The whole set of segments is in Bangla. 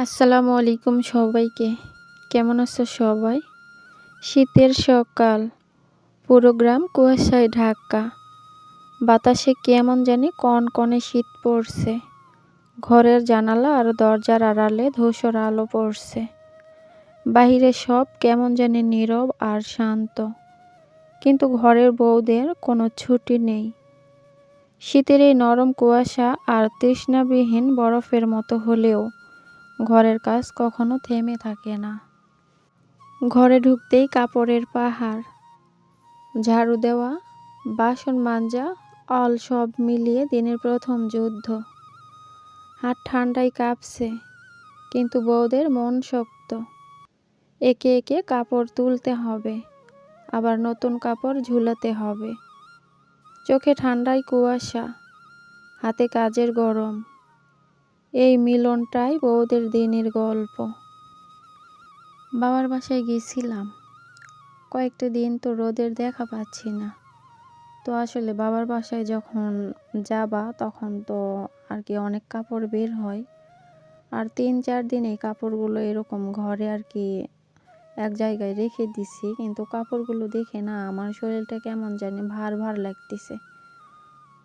আসসালামু আলাইকুম সবাইকে। কেমন আছো সবাই? শীতের সকাল। পুরো গ্রাম কুয়াশায় ঢাকা। বাতাসে কেমন জানি কনকনে শীত পড়ছে। ঘরের জানালা আর দরজার আড়ালে ধূসর আলো পড়ছে। বাহিরে সব কেমন জানি নীরব আর শান্ত। কিন্তু ঘরের বউদের কোনো ছুটি নেই। শীতের এই নরম কুয়াশা আর তৃষ্ণাবিহীন বরফের মতো হলেও ঘরের কাজ কখনো থেমে থাকে না। ঘরে ঢুকতেই কাপড়ের পাহাড়, ঝাড়ু দেওয়া, বাসন মাঞ্জা, অল সব মিলিয়ে দিনের প্রথম যুদ্ধ। হাত ঠান্ডায় কাঁপছে, কিন্তু বউদের মন শক্ত। একে একে কাপড় তুলতে হবে, আবার নতুন কাপড় ঝুলাতে হবে। চোখে ঠান্ডায় কুয়াশা, হাতে কাজের গরম। এই মিলনটাই বউদের দিনের গল্প। বাবার বাসায় গেছিলাম। কয়েকটা দিন তো রোদের দেখা পাচ্ছি না। তো আসলে বাবার বাসায় যখন যাবা, তখন তো আর কি অনেক কাপড় বের হয়। আর তিন চার দিন এই কাপড়গুলো এরকম ঘরে আর কি এক জায়গায় রেখে দিছি। কিন্তু কাপড়গুলো দেখে না, আমার শরীরটা কেমন জানি ভার ভার লাগতেছে।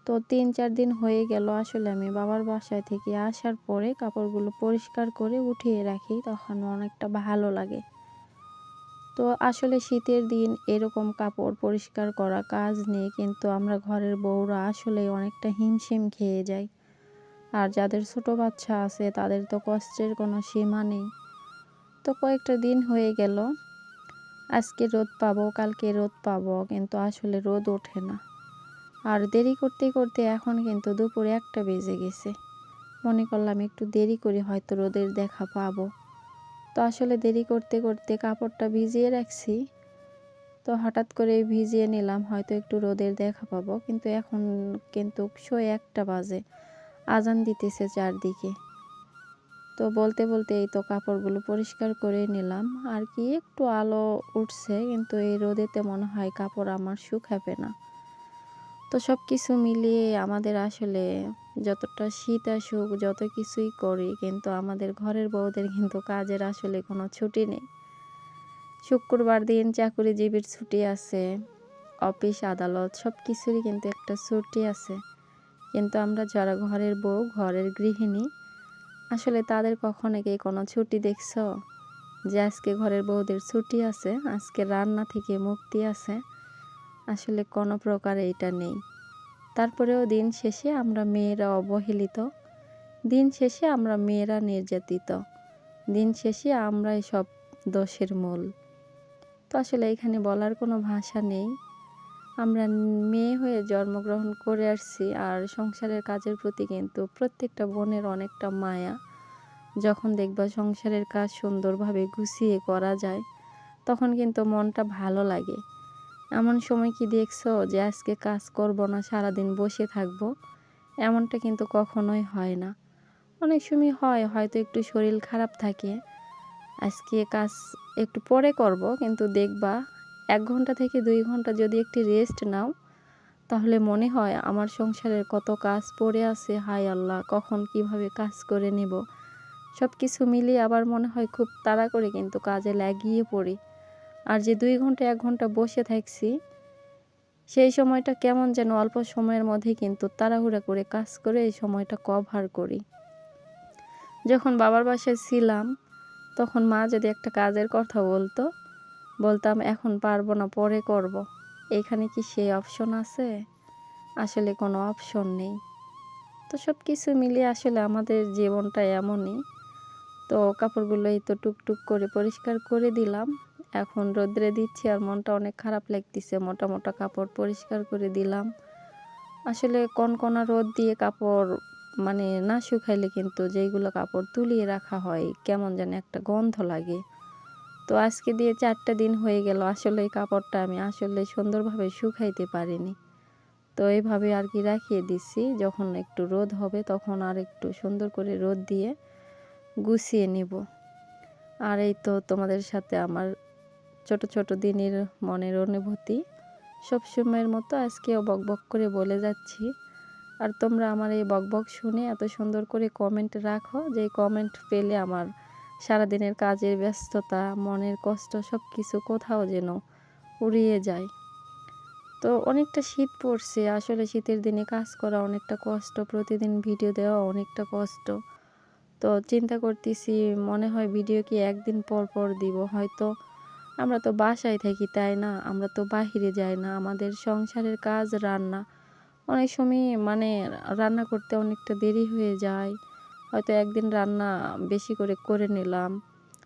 তো তিন চার দিন হয়ে গেল আসলে আমি বাবার বাসায় থেকে আসার পরে কাপড়গুলো পরিষ্কার করে উঠিয়ে রাখি, তখন অনেকটা ভালো লাগে। তো আসলে শীতের দিন এরকম কাপড় পরিষ্কার করা কাজ নেই, কিন্তু আমরা ঘরের বউরা আসলে অনেকটা হিমশিম খেয়ে যাই। আর যাদের ছোট বাচ্চা আছে, তাদের তো কষ্টের কোনো সীমা নেই। তো কয়েকটা দিন হয়ে গেল, আজকে রোদ পাবো, কালকে রোদ পাবো, কিন্তু আসলে রোদ ওঠে না। আর দেরি করতে করতে এখন কিন্তু দুপুরে একটা বেজে গেছে। মনে করলাম একটু দেরি করে হয়তো রোদের দেখা পাবো। তো আসলে দেরি করতে করতে কাপড়টা ভিজিয়ে রাখছি। তো হঠাৎ করে ভিজিয়ে নিলাম, হয়তো একটু রোদের দেখা পাবো। কিন্তু এখন কিন্তু শোয় একটা বাজে। আজান দিতেছে চারদিকে। তো বলতে বলতে এই তো কাপড়গুলো পরিষ্কার করে নিলাম। আর কি একটু আলো উঠছে, কিন্তু এই রোদেতে মনে হয় কাপড় আমার শুকাবে না। তো সব কিছু মিলিয়ে আমাদের আসলে যতটা শীত আসুক, যত কিছুই করি, কিন্তু আমাদের ঘরের বউদের কিন্তু কাজের আসলে কোনো ছুটি নেই। শুক্রবার দিন চাকুরিজীবীর ছুটি আছে, অফিস, আদালত সব কিছুরই কিন্তু একটা ছুটি আছে। কিন্তু আমরা যারা ঘরের বউ, ঘরের গৃহিণী, আসলে তাদের কখনো কি কোনো ছুটি দেখছ? যে আজকে ঘরের বউদের ছুটি আছে, আজকে রান্না থেকে মুক্তি আছে আসলে কোনো প্রকার এটা নেই। তারপরেও দিন শেষে আমরা মেয়েরা অবহেলিত। দিন শেষে আমরা মেয়েরা নির্যাতিত। দিন শেষে আমরাই সব দোষের মূল। তো আসলে এখানে বলার কোনো ভাষা নেই। আমরা মেয়ে হয়ে জন্মগ্রহণ করে আসছি আর সংসারের কাজের প্রতি কিন্তু প্রত্যেকটা বোনের অনেকটা মায়া। যখন দেখবা সংসারের কাজ সুন্দরভাবে গুছিয়ে করা যায়, তখন কিন্তু মনটা ভালো লাগে। এমন সময় কি দেখছ যে আজকে কাজ করব না, সারাদিন বসে থাকব? এমনটা কিন্তু কখনোই হয় না। অনেক সময় হয়, হয়তো একটু শরীর খারাপ থাকে। আজকে কাজ একটু পরে করব, কিন্তু দেখবা এক ঘণ্টা থেকে দুই ঘণ্টা যদি একটি রেস্ট নাও, তাহলে মনে হয় আমার সংসারের কত কাজ পড়ে আছে হাই আল্লাহ, কখন কীভাবে কাজ করে নেব? সব কিছু মিলিয়ে আবার মনে হয় খুব তাড়া করে কিন্তু কাজে লাগিয়ে পড়ি। আর যে দুই ঘণ্টা, এক ঘণ্টা বসে থাকছি, সেই সময়টা কেমন যেন অল্প সময়ের মধ্যে কিন্তু তাড়াহুড়া করে কাজ করে এই সময়টা কভার করি। যখন বাবার বাসায় ছিলাম, তখন মা যদি একটা কাজের কথা বলতো, বলতাম, এখন পারব না, পরে করব। এখানে কি সেই অপশন আছে? আসলে কোনো অপশন নেই। তো সব কিছু মিলিয়ে আসলে আমাদের জীবনটা এমনই। তো কাপড়গুলো এই তো টুকটুক করে পরিষ্কার করে দিলাম। এখন রোদ্রে দিচ্ছি আর মনটা অনেক খারাপ লাগতেছে। মোটা মোটা কাপড় পরিষ্কার করে দিলাম। আসলে কনকনা রোদ দিয়ে কাপড় মানে না শুকাইলে কিন্তু যেইগুলো কাপড় তুলিয়ে রাখা হয়, কেমন যেন একটা গন্ধ লাগে। তো আজকে দিয়ে চারটা দিন হয়ে গেল, আসলে এই কাপড়টা আমি আসলে সুন্দরভাবে শুকাইতে পারিনি। তো এইভাবে আর কি রাখিয়ে দিচ্ছি, যখন একটু রোদ হবে তখন আর একটু সুন্দর করে রোদ দিয়ে গুছিয়ে নিব। আর এই তো তোমাদের সাথে আমার ছোট ছোট দিনের মনের অনুভূতি। সবসময়ের মতো আজকেও বকবক করে বলে যাচ্ছি। আর তোমরা আমার এই বকবক শুনে এত সুন্দর করে কমেন্ট রাখো যে কমেন্ট পেলে আমার সারাদিনের কাজের ব্যস্ততা, মনের কষ্ট সব কিছু কোথাও যেন উড়িয়ে যায়। তো অনেকটা শীত পড়ছে, আসলে শীতের দিনে কাজ করা অনেকটা কষ্ট, প্রতিদিন ভিডিও দেওয়া অনেকটা কষ্ট। তো চিন্তা করতেছি, মনে হয় ভিডিও কি একদিন পর পর দিব, হয়তো আমরা তো বাসায় থাকি, তাই না? আমরা তো বাহিরে যাই না, আমাদের সংসারের কাজ রান্না। অনেক সময় মানে রান্না করতে অনেকটা দেরি হয়ে যায়। হয়তো একদিন রান্না বেশি করে করে নিলাম,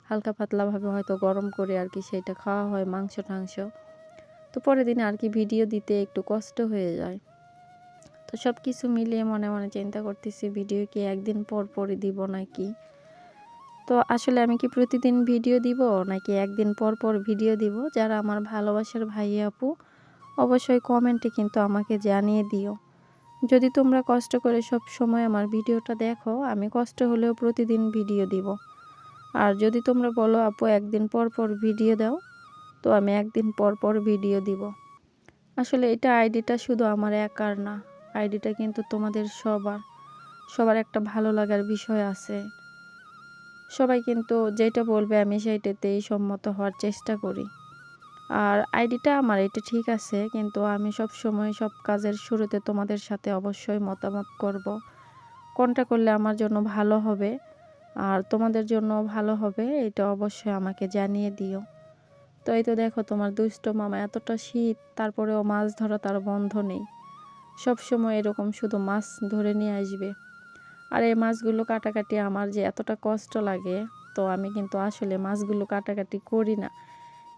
হালকা পাতলাভাবে হয়তো গরম করে আর কি সেটা খাওয়া হয় মাংস টাংস। তো পরের দিন আর কি ভিডিও দিতে একটু কষ্ট হয়ে যায়। তো সব কিছু মিলিয়ে মনে মনে চিন্তা করতেছি, ভিডিও কি একদিন পর পরই দিব নাকি? তো আসলে আমি কি প্রতিদিন ভিডিও দিব নাকি একদিন পর পর ভিডিও দিব? যারা আমার ভালোবাসার ভাই আপু, অবশ্যই কমেন্টে কিন্তু আমাকে জানিয়ে দিও। যদি তোমরা কষ্ট করে সব সময় আমার ভিডিওটা দেখো, আমি কষ্ট হলেও প্রতিদিন ভিডিও দিব। আর যদি তোমরা বলো, আপু, একদিন পর পর ভিডিও দাও, তো আমি একদিন পর পর ভিডিও দিব। আসলে এটা আইডিটা শুধু আমার একার না, আইডিটা কিন্তু তোমাদের সবার। সবার একটা ভালো লাগার বিষয় আছে। সবাই কিন্তু যেটা বলবে আমি সেইটাতেই সম্মত হওয়ার চেষ্টা করি। আর আইডিটা আমার এটা ঠিক আছে, কিন্তু আমি সব সময় সব কাজের শুরুতে তোমাদের সাথে অবশ্যই মতামত করব। কোনটা করলে আমার জন্য ভালো হবে আর তোমাদের জন্য ভালো হবে, এটা অবশ্যই আমাকে জানিয়ে দিও। তো এই তো দেখো তোমার দুষ্ট মামা এতটা শীত, তারপরেও মাছ ধরা তার বন্ধ নেই। সব সময় এরকম শুধু মাছ ধরে নিয়ে আসবে। আর এই মাছগুলো কাটাকাটি আমার যে এতটা কষ্ট লাগে, তো আমি কিন্তু আসলে মাছগুলো কাটাকাটি করি না।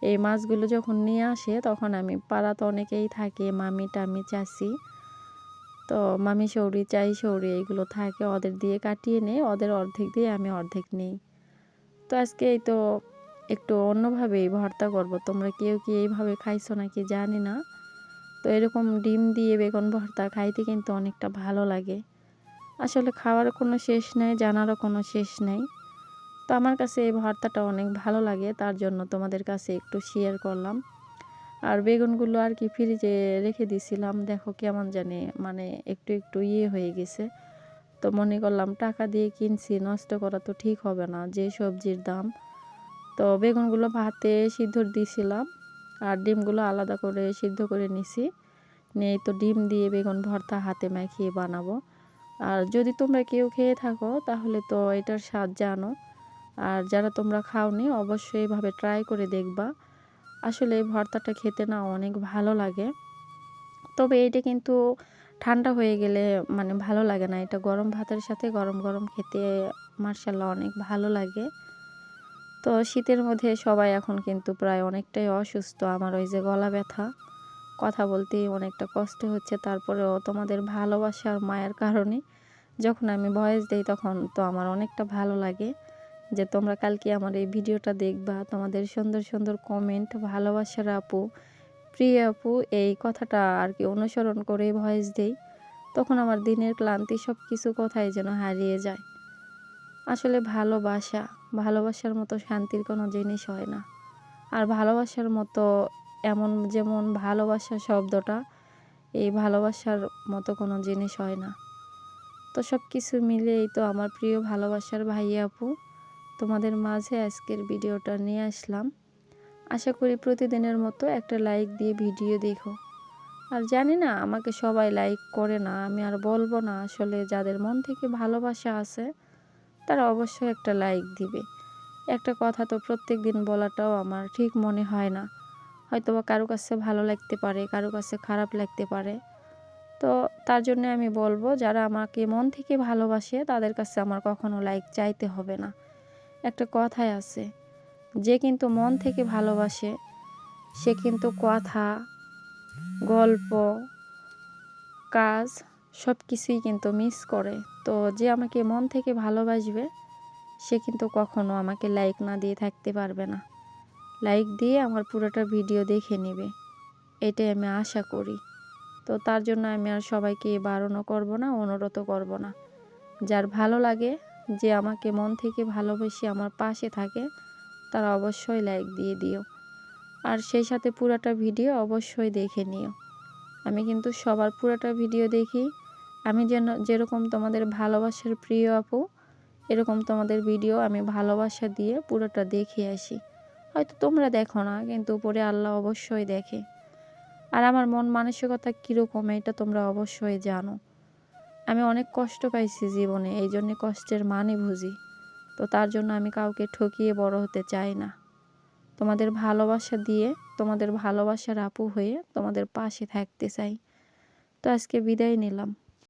এই মাছগুলো যখন নিয়ে আসে, তখন আমি পাড়া তো অনেকেই থাকে, মামি টামি চাষি তো মামি সৌরি চাই সৌরি এইগুলো থাকে, ওদের দিয়ে কাটিয়ে নেই, ওদের অর্ধেক দিয়ে আমি অর্ধেক নেই। তো আজকে এই তো একটু অন্যভাবেই ভর্তা করব। তোমরা কেউ কি এইভাবে খাইছো নাকি জানি না। তো এরকম ডিম দিয়ে বেগুন ভর্তা খাইতে কিন্তু অনেকটা ভালো লাগে। আসলে খাওয়ার কোনো শেষ নেই, জানারও কোনো শেষ নেই। তো আমার কাছে এই ভর্তাটা অনেক ভালো লাগে, তার জন্য তোমাদের কাছে একটু শেয়ার করলাম। আর বেগুনগুলো আর কি ফ্রিজে রেখে দিছিলাম দেখো কেমন জানি মানে একটু একটু ইয়ে হয়ে গেছে। তো মনে করলাম টাকা দিয়ে কিনছি, নষ্ট করা তো ঠিক হবে না, যে সবজির দাম। তো বেগুনগুলো ভাতে সিদ্ধ দিয়েছিলাম, আর ডিমগুলো আলাদা করে সিদ্ধ করে নিছি। নিয়ে তো ডিম দিয়ে বেগুন ভর্তা হাতে মাখিয়ে বানাবো। আর যদি তোমরা কেউ খেয়ে থাকো, তাহলে তো এটার স্বাদ জানো। আর যারা তোমরা খাওনি, অবশ্যই এভাবে ট্রাই করে দেখবা। আসলে এই ভর্তাটা খেতে না অনেক ভালো লাগে। তবে এটা কিন্তু ঠান্ডা হয়ে গেলে মানে ভালো লাগে না। এটা গরম ভাতের সাথে গরম গরম খেতে মার্শাল্লাহ অনেক ভালো লাগে। তো শীতের মধ্যে সবাই এখন কিন্তু প্রায় অনেকটাই অসুস্থ। আমার ওই যে গলা ব্যথা। কথা বলতে অনেকটা কষ্ট হচ্ছে। তারপরেও তোমাদের ভালোবাসার মায়ের কারণে যখন আমি ভয়েস দিই তখন তো আমার অনেকটা ভালো লাগে যে তোমরা কালকে আমার এই ভিডিওটা দেখবা। তোমাদের সুন্দর সুন্দর কমেন্ট ভালোবাসার আপু, প্রিয় আপু, এই কথাটা আর কি অনুসরণ করে ভয়েস দেই। তখন আমার দিনের ক্লান্তি সব কিছু কোথায় যেন হারিয়ে যায়। আসলে ভালোবাসা, ভালোবাসার মতো শান্তির কোনো জিনিস হয় না। আর ভালোবাসার মতো এমন যেমন ভালোবাসা শব্দটা, এই ভালোবাসার মতো কোনো জিনিস হয় না। তো সব কিছু মিলেই তো আমার প্রিয় ভালোবাসার ভাই আপু, তোমাদের মাঝে আজকের ভিডিওটা নিয়ে আসলাম। আশা করি প্রতিদিনের মতো একটা লাইক দিয়ে ভিডিও দেখো। আর জানি না, আমাকে সবাই লাইক করে না, আমি আর বলব না আসলে যাদের মন থেকে ভালোবাসা আছে, তারা অবশ্যই একটা লাইক দিবে। একটা কথা তো প্রত্যেক দিন বলাটাও আমার ঠিক মনে হয় না। হয়তো বা কারও কাছে ভালো লাগতে পারে, কারও কাছে খারাপ লাগতে পারে। তো তার জন্য আমি বলব, যারা আমাকে মন থেকে ভালোবাসে, তাদের কাছে আমার কখনো লাইক চাইতে হবে না। একটা কথাই আছে, যে কিন্তু মন থেকে ভালোবাসে, সে কিন্তু কথা, গল্প, কাজ সব কিছুই কিন্তু মিস করে। তো যে আমাকে মন থেকে ভালোবাসবে, সে কিন্তু কখনো আমাকে লাইক না দিয়ে থাকতে পারবে না। লাইক দিয়ে আমার পুরোটা ভিডিও দেখে নেবে। এটাই আমি আশা করি। তো তার জন্য আমি আর সবাইকে বারণও করব না অনুরোধ করব না। যার ভালো লাগে, যে আমাকে মন থেকে ভালোবেসে আমার পাশে থাকে, তারা অবশ্যই লাইক দিয়ে দিও। আর সেই সাথে পুরাটা ভিডিও অবশ্যই দেখে নিও। আমি কিন্তু সবার পুরাটা ভিডিও দেখি। আমি যেন, যেরকম তোমাদের ভালোবাসার প্রিয় আপু, এরকম তোমাদের ভিডিও আমি ভালোবাসা দিয়ে পুরোটা দেখে আসি। হয়তো তোমরা দেখো না, কিন্তু উপরে আল্লাহ অবশ্যই দেখে। আর আমার মন মানসিকতা কীরকম, এটা তোমরা অবশ্যই জানো। আমি অনেক কষ্ট পাইছি জীবনে, এই জন্যে কষ্টের মানে বুঝি। তো তার জন্য আমি কাউকে ঠকিয়ে বড় হতে চাই না। তোমাদের ভালোবাসা দিয়ে, তোমাদের ভালোবাসার আপু হয়ে তোমাদের পাশে থাকতে চাই। তো আজকে বিদায় নিলাম।